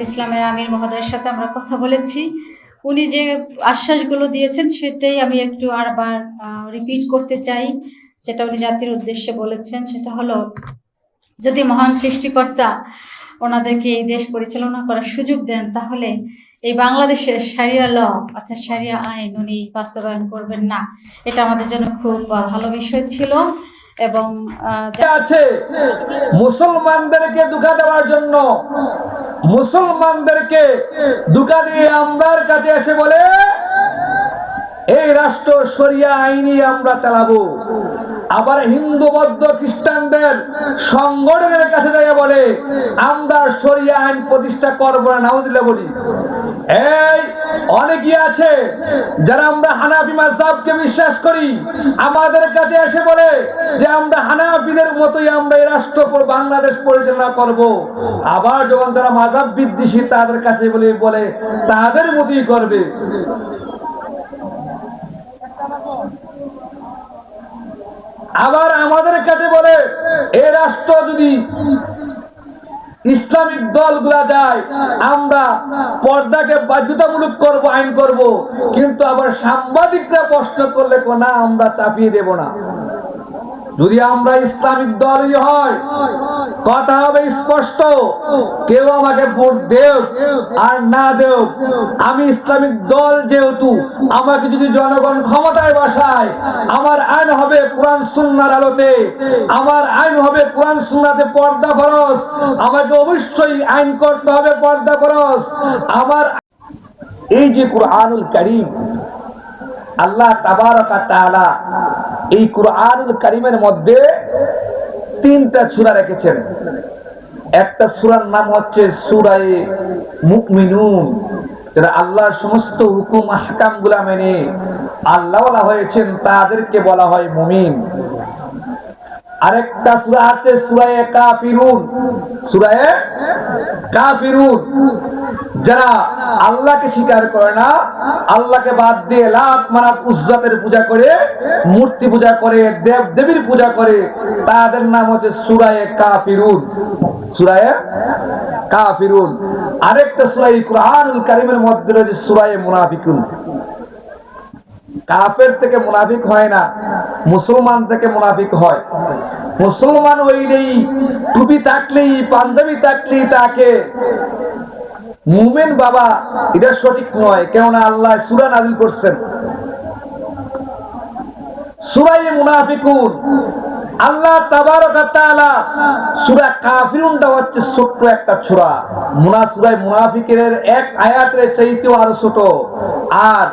ইসলামের আমির মহোদয়ের সাথে আমরা কথা বলেছি। উনি যে আশ্বাসগুলো দিয়েছেন, সেটাই আমি একটু আরবার রিপিট করতে চাই। যেটা উনি জাতির উদ্দেশ্যে বলেছেন, সেটা হলো, যদি মহান সৃষ্টিকর্তা ওনাদেরকে এই দেশ পরিচালনা করার সুযোগ দেন, তাহলে এই বাংলাদেশের সারিয়া ল অর্থাৎ সারিয়া আইন উনি বাস্তবায়ন করবেন না। এটা আমাদের জন্য খুব ভালো বিষয় ছিল। এবং আছে? মুসলমানদেরকে দুঃখা দেওয়ার জন্য। মুসলমানদেরকে দুঃখা দিয়ে আমরার কাছে এসে বলে, এই রাষ্ট্র সরিয়া আইনি আমরা চালাবো। আবার হিন্দু, বৌদ্ধ, খ্রিস্টানদের সংগঠনের কাছে যাই বলে, আমরা সরিয়া আইন প্রতিষ্ঠা করব না নাউজিল্লা বলি। এই অনেকই আছে যারা আমরা হানাফি মাযহাবকে বিশ্বাস করি। আমাদের কাছে এসে বলে যে আমরা হানাফিদের মতোই আমরা এই রাষ্ট্র বাংলাদেশ পরিচালনা করব। আবার যখন তারা মাযহাব বিদ্বেষী তাদের কাছে বলে বলে, তাদের মতোই করবে। আবার আমাদের কাছে বলে, এ রাষ্ট্র যদি ইসলামিক দলগুলা যায়, আমরা পর্দাকে বাধ্যতামূলক করব, আইন করব, কিন্তু আবার সাংবাদিকরা প্রশ্ন করলে কোনা আমরা চাপিয়ে দেব না। যদি আমরা ইসলামিক দলই হয়, কথা হবে স্পষ্ট। কেউ আমাকে ভোট দেও আর না দেও আমি ইসলামিক দল যেহেতু, আমাকে যদি জনগণ ক্ষমতায় বসায়, আমার আইন হবে কোরআন সুন্নার আলোতে, আমার আইন হবে কোরআন সুন্নাতে পর্দা ফরজ, আমাকে অবশ্যই আইন করতে হবে পর্দা ফরজ। আমার এই যে কোরআনুল কারীম আল্লাহ এই কুরআনুল করিমের মধ্যে তিনটা সূরা রেখেছেন। একটা সূরার নাম হচ্ছে সূরায়ে মুকমিনুন যারা আল্লাহর সমস্ত হুকুম হাকামগুলা মেনে আল্লাহওয়ালা হয়েছেন, তাদেরকে বলা হয় মুমিন। আরেকটা সূরা আছে সূরায়ে কাফিরুন। সূরায়ে কাফিরুন। যারা আল্লাহকে স্বীকার করে না, আল্লাহকে বাদ দিয়ে লাত মানাত উজ্জাতের পূজা করে, মূর্তি পূজা করে, দেব দেবীর পূজা করে, তাদের নাম হচ্ছে সূরায়ে কাফিরুন। সূরায়ে কাফিরুন। আরেকটা সূরা কুরআনুল কারীমের মধ্যে রয়েছে সূরায়ে মুনাফিকুন। কাফের থেকে মুনাফিক হয় না, মুসলমান থেকে মুনাফিক হয়। মুসলমান হইলেই টুপি থাকলেই, পাঞ্জাবি থাকলেই তাকে মুমেন বাবা, এটা সঠিক নয়, কেননা আল্লাহ সুরা নাজিল করছেন। সুরাই মুনাফিকুন। আল্লাহ হচ্ছে ছোট্ট একটা সূরা। মুনা মুনাফিকের এক আয়াতের চাইতেও আরও ছোট। আর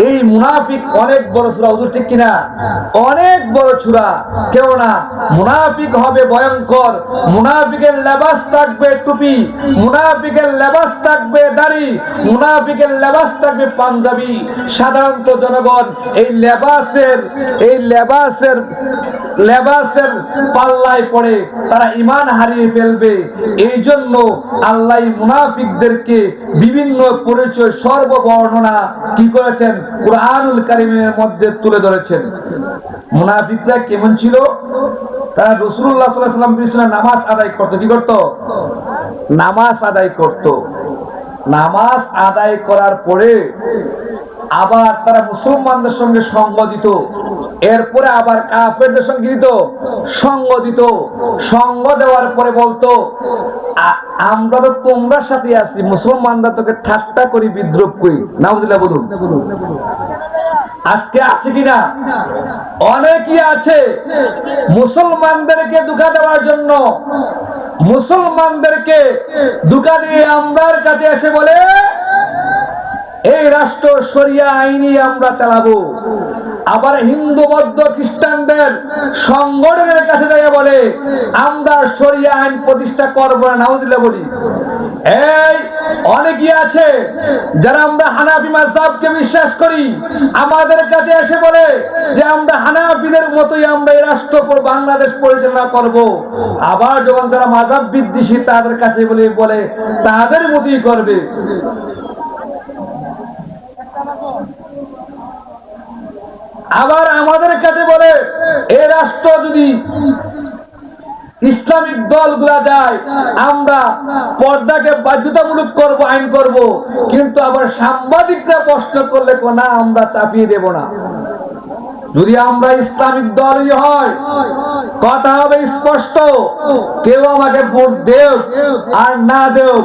এই মুনাফিক অনেক বড় সূরা, হুজুর ঠিক কিনা? অনেক বড় সূরা। কেউ না মুনাফিক হবে ভয়ঙ্কর। মুনাফিকের লেবাস থাকবে টুপি। মুনাফিকের লেবাস থাকবে দাড়ি। মুনাফিকের লেবাস থাকবে পাঞ্জাবি। সাধারণত জনগণ এই লেবাসের এই লেবাসের লেবাসের পাল্লায় পড়ে তারা ইমান হারিয়ে ফেলবে। এই জন্য আল্লাহ মুনাফিকদেরকে বিভিন্ন পরিচয় সর্ববর্ণনা কি করেছেন? কোরআনুল কারিমের মধ্যে তুলে ধরেছেন। মুনাফিকরা কেমন ছিল? তারা রসুল্লাহ সাল্লাম পিছনে নামাজ আদায় করতো, কি করতো? নামাজ আদায় করতো। নামাজ আদায় করার পরে আবার তারা মুসলমানদের সঙ্গে সঙ্গ দিত। এরপরে আবার কাফেরদের সঙ্গে দিত, সঙ্গ দিত। সঙ্গ দেওয়ার পরে বলতো আমরা তো তোমরা সাথে আছি, মুসলমানরা তোকে ঠাট্টা করি, বিদ্রোহ করি। নাউজুবিল্লাহ, বলুন। আজকে আছে কিনা? অনেকই আছে। মুসলমানদেরকে দুঃখা দেওয়ার জন্য, মুসলমানদেরকে দুঃখা দিয়ে আমরার কাছে এসে বলে সরিয়া আইনি আমরা চালাবো। আবার হিন্দু, বৌদ্ধ, খ্রিস্টানদের সংগঠনের কাছে যাই বলে, আমরা সরিয়া আইন প্রতিষ্ঠা করব না নাউজিল্লা বলি। এই অনেকই আছে যারা আমরা হানাফি মাযহাবকে বিশ্বাস করি, আমাদের কাছে এসে বলে যে, আমরা হানাফিদের মতোই আমরা এই রাষ্ট্র বাংলাদেশ পরিচালনা করব। আবার যখন তারা মাজাব বিদ্বেষী তাদের কাছে বলে বলে, তাদের মতোই করবে। আবার আমাদের কাছে বলে, এ রাষ্ট্র যদি ইসলামিক দলগুলা যায় আমরা পর্দাকে বাধ্যতামূলক করব, আইন করব। কিন্তু আবার সাংবাদিকরা প্রশ্ন করলে কোনা আমরা চাপিয়ে দেব না। যদি আমরা ইসলামিক দলই হয় কথা হবে স্পষ্ট। কেউ আমাকে ভোট দেও আর না দেও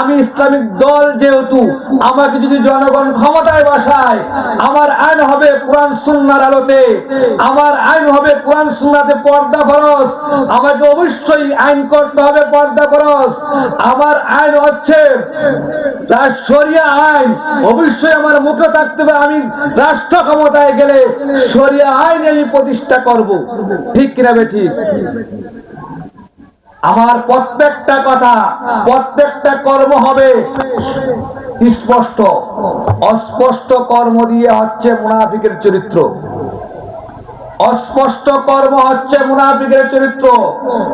আমি ইসলামিক দল যেহেতু আমাকে যদি জনগণ ক্ষমতায় বসায় আমার আইন হবে কোরআন সুন্নার আলোতে আমার আইন হবে কোরআন সুন্নাতে পর্দা ফরজ আমাকে অবশ্যই আইন করতে হবে পর্দা ফরজ। আমার আইন হচ্ছে শরিয়া আইন অবশ্যই আমার মুখে থাকতে হবে আমি রাষ্ট্র ক্ষমতায় গেলে শরিয়া আইন আমি প্রতিষ্ঠা করব। ঠিক কিনা বে আমার প্রত্যেকটা কথা, প্রত্যেকটা কর্ম হবে স্পষ্ট। অস্পষ্ট কর্ম দিয়ে হচ্ছে মুনাফিকের চরিত্র। অস্পষ্ট কর্ম হচ্ছে মুনাফিকের চরিত্র।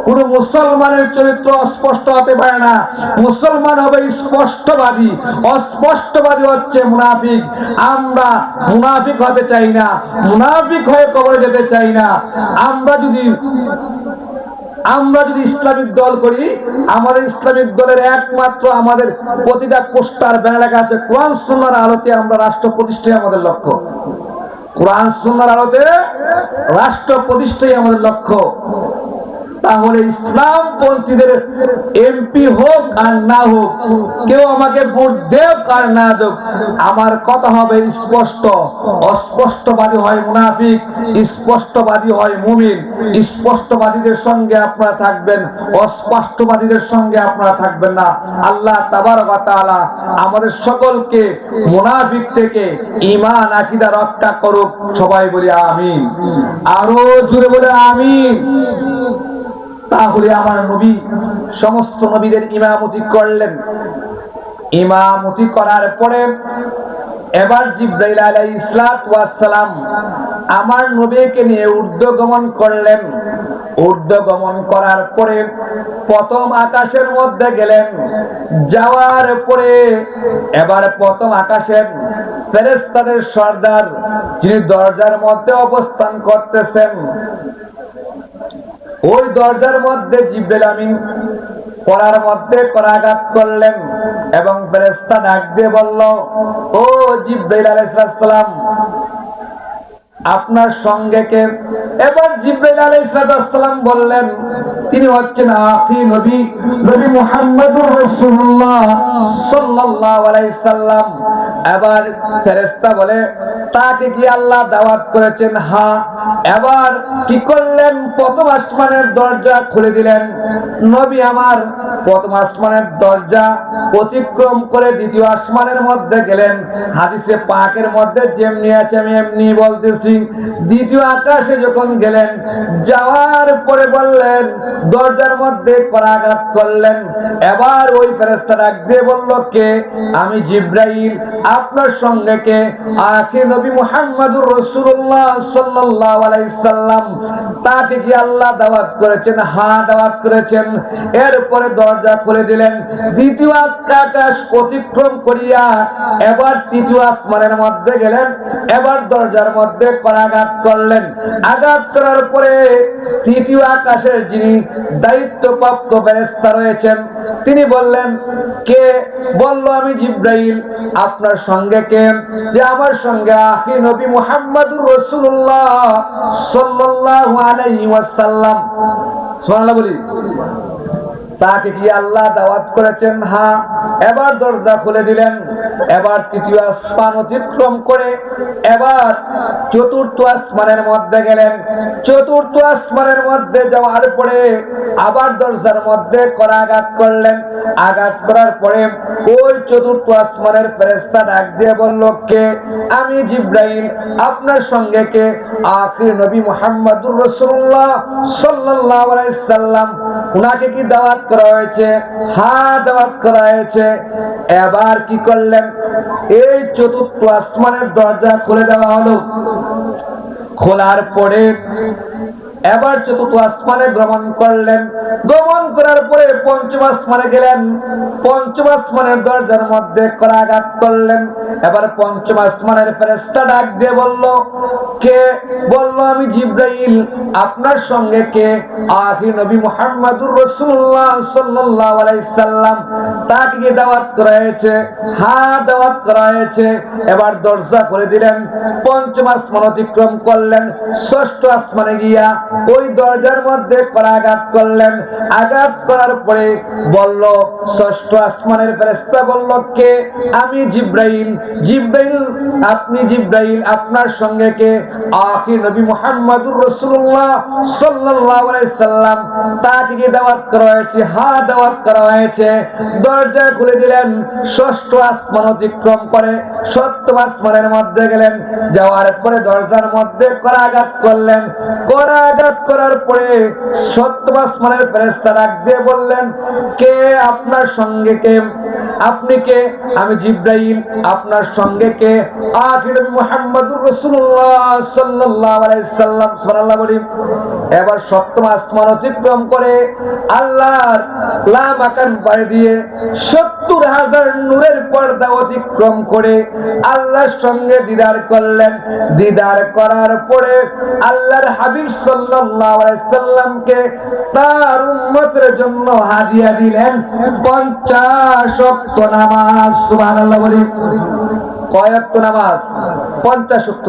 কোন মুসলমানের চরিত্র অস্পষ্ট হতে পারে না। মুসলমান হবে স্পষ্টবাদী। অস্পষ্টবাদী হচ্ছে মুনাফিক। আমরা মুনাফিক হতে চাই না। মুনাফিক হয়ে কবরে যেতে চাই না। আমরা যদি আমরা যদি ইসলামিক দল করি, আমাদের ইসলামিক দলের একমাত্র আমাদের প্রতিটা পোস্টার, ব্যানার লেখা আছে, কোরআন সুন্নার আলোতে আমরা রাষ্ট্র প্রতিষ্ঠাই আমাদের লক্ষ্য। কোরআন সুন্দর আলোতে রাষ্ট্র প্রতিষ্ঠাই আমাদের লক্ষ্য। তাহলে ইসলাম পন্থীদের এমপি হোক আর না হোক, কেউ আমাকে ভোট দেব আর না দেব আমার কথা হবে স্পষ্ট। অস্পষ্টবাদী হয় মুনাফিক, স্পষ্টবাদী হয় মুমিন। স্পষ্টবাদীদের সঙ্গে আপনারা থাকবেন, অস্পষ্টবাদীদের সঙ্গে আপনারা থাকবেন না। আল্লাহ তাবারক ওয়া তাআলা আমাদের সকলকে মুনাফিক থেকে ইমান আকিদা রক্ষা করুক। সবাই বলি আমিন। আরও জোরে বলে আমিন। তাহলে আমার নবী সমস্ত নবীদের ইমামতি করলেন। ইমামতি করার পরে এবার জিব্রাইল আলাইহিস সালাম আমার নবীকে নিয়ে ঊর্ধ্বগমন করলেন। ঊর্ধ্বগমন করার পরে প্রথম আকাশের মধ্যে গেলেন। যাওয়ার পরে এবার প্রথম আকাশের ফেরেশতাদের সর্দার যিনি দরজার মধ্যে অবস্থান করতেছেন ওই দরজার মধ্যে জিব্রেল আমিন করার মধ্যে করাঘাত করলেন এবং ফেরেস্তা ডাক দিয়ে বলল, ও জিব্রাইল আলাইহিস সালাম আপনার সঙ্গে কে? এবার জিব্রাইল আলাইহিস সালাম বললেন, তিনি হচ্ছেন আখি নবী নবী মুহাম্মদুর রাসূলুল্লাহ সাল্লাল্লাহু আলাইহি সাল্লাম। এবার ফেরেশতা বলে, তাকে কি আল্লাহ দাওয়াত করেছেন? হ্যাঁ এবার কি করলেন? প্রথম আসমানের দরজা খুলে দিলেন। নবী আমার প্রথম আসমানের দরজা অতিক্রম করে দ্বিতীয় আসমানের মধ্যে গেলেন। হাদিসে পাকের মধ্যে যেমনি আছে আমি এমনি বলতেছি। দ্বিতীয় আকাশে যখন গেলেন, যাওয়ার পরে বললেন, দরজার মধ্যে করাঘাত করলেন। এবার ওই ফেরেস্তা ডাক দিয়ে বলল, কে? আমি জিব্রাইল, আপনার সঙ্গে কে? আখির নবী মুহাম্মদুর রাসূলুল্লাহ সাল্লাল্লাহু আলাইহি সাল্লাম, তাকে কি আল্লাহ দাওয়াত করেছেন? হ্যাঁ দাওয়াত করেছেন। এরপরে দরজা খুলে দিলেন। দ্বিতীয় আকাশ অতিক্রম করিয়া এবার তৃতীয় আসমানের মধ্যে গেলেন। এবার দরজার মধ্যে করাঘাত করলেন। আঘাত করার পরে তৃতীয় আকাশের যিনি দায়িত্বপ্রাপ্ত ফেরেশতা রয়েছেন, তিনি বললেন, কে? বলল, আমি জিব্রাইল, আপনার সঙ্গে কে? যে, আমার সঙ্গে আখি নবী মুহাম্মদুর রাসূলুল্লাহ সাল্লাল্লাহু আলাইহি ওয়াসাল্লাম। সুবহানাল্লাহ বলি। তাকে কি আল্লাহ দাওয়াত করেছেন হ্যাঁ এবার দরজা খুলে দিলেন, এবার তৃতীয় আসমান অতিক্রম করে এবার চতুর্থ আসমানের মধ্যে গেলেন। চতুর্থ আসমানের মধ্যে যাওয়ার পরে আবার দরজার মধ্যে করাঘাত করলেন। আঘাত করার পরে ওই চতুর্থ আসমানের ফেরেস্তা ডাক দিয়ে বলল, কে? আমি জিব্রাইল, আপনার সঙ্গে কে? আখির নবী মুহাম্মদুর রাসূলুল্লাহ সাল্লাল্লাহু আলাইহি সাল্লাম, উনাকে কি দাওয়াত করা হয়েছে হাত দাওয়াত করা হয়েছে এবার কি করলেন? এই চতুর্থ আসমানের দরজা খুলে দেওয়া হলো। খোলার পরে এবার চতুর্থ আসমানে ভ্রমণ করলেন। ভ্রমণ করার পরে পঞ্চম আসমানে গেলেন। পঞ্চম আসমানের দরজার মধ্যে করাঘাত করলেন। এবার পঞ্চম আসমানের ফেরেস্তা ডাক দিয়ে বলল, কে? বলল, আমি জিব্রাইল। আপনার সঙ্গে কে? আখির নবী মুহাম্মাদুর রাসূলুল্লাহ সাল্লাল্লাহু আলাইহি সাল্লাম। তাকে কি দাওয়াত করা হয়েছে। হ্যাঁ দাওয়াত করা হয়েছে। এবার দরজা করে দিলেন। পঞ্চম আসমান অতিক্রম করলেন। ষষ্ঠ আসমানে গিয়া ওই দরজার মধ্যে করাঘাত করলেন। আঘাত করার পরে বলল, ষষ্ঠ আসমানের ফেরেশতা বলল, কে? আমি জিব্রাইল। জিব্রাইল, আপনি জিব্রাইল, আপনার সঙ্গে কে? আখির নবী মুহাম্মাদুর রাসূলুল্লাহ সাল্লাল্লাহু আলাইহি সাল্লাম। তাকে কি দাওয়াত করা হয়েছে হ্যাঁ দাওয়াত করা হয়েছে। দরজা খুলে দিলেন, ষষ্ঠ আসমান অতিক্রম করে সপ্তম আসমানের মধ্যে গেলেন। যাওয়ার পরে দরজার মধ্যে করাঘাত করলেন। করাঘাত করার পরে সপ্তম আসমানের ফেরেশতা ডাক দিয়ে বললেন, কে আপনার সঙ্গে কে? আপনি কে? আমি জিব্রাইল। আপনার সঙ্গে কে? আখির মুহাম্মাদুর রাসূলুল্লাহ সাল্লাল্লাহু আলাইহি সাল্লাম। সুবহানাল্লাহ বলি, এবার সপ্তম আসমান অতিক্রম করে আল্লাহর লাম আকান পায়ে দিয়ে সত্তর হাজার নূরের পর্দা অতিক্রম করে আল্লাহর সঙ্গে দিদার করলেন। দিদার করার পরে আল্লাহর হাবিব সাল্লাল্লাহু আলাইহি সাল্লামকে তার উম্মতের জন্য হাদিয়া দিলেন। পঞ্চাশ ওয়াক্ত নামাজ সুবহানাল্লাহ নামাজ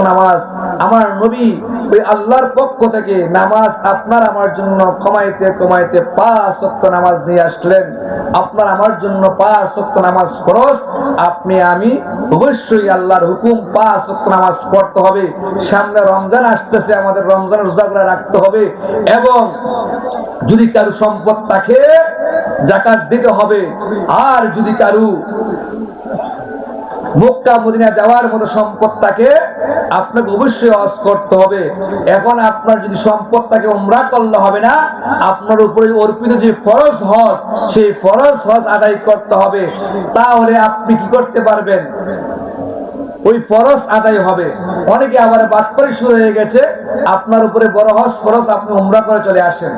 নামাজ, আমার নবী ওই আল্লাহর পক্ষ থেকে নামাজ আপনার আমার জন্য কমাইতে কমাইতে পাঁচ নামাজ নিয়ে আসলেন। আপনার আমার জন্য পাঁচ নামাজ খরচ আপনি, আমি অবশ্যই আল্লাহর হুকুম পাঁচ ওয়াক্ত নামাজ পড়তে হবে। সামনে রমজান আসতেছে, আমাদের রমজান রোজা রাখতে হবে এবং যদি কারও সম্পদ থাকে, জাকাত দিতে হবে। আর যদি কারু মক্কা মদিনা যাওয়ার মতো সম্পদ থাকে আপনাকে অবশ্যই হজ করতে হবে। এখন আপনার যদি সম্পদ থাকে উমরা করলে হবে না, আপনার উপরে অর্পিত যে ফরজ হজ, সেই ফরজ হজ আদায় করতে হবে। তাহলে আপনি কি করতে পারবেন? ওই ফরজ আদায় হবে। অনেকে আবার বাটপারি শুরু হয়ে গেছে, আপনার উপরে বড় হজ ফরজ আপনি উমরা করে চলে আসেন।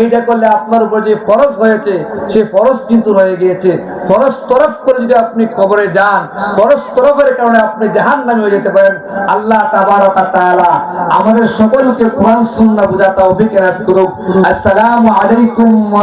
এইটা করলে আপনার উপর যে ফরজ হয়েছে সেই ফরজ কিন্তু রয়ে গিয়েছে। ফরজ তরফ করে যদি আপনি কবরে যান, ফরজ তরফের কারণে আপনি জাহান নামে হয়ে যেতে পারেন। আল্লাহ তাবারকা আমাদের সকলকে কোরআন, সুন্নাহ বুঝা তৌফিক এনায়েত করুক। আসসালামু আলাইকুম ওয়া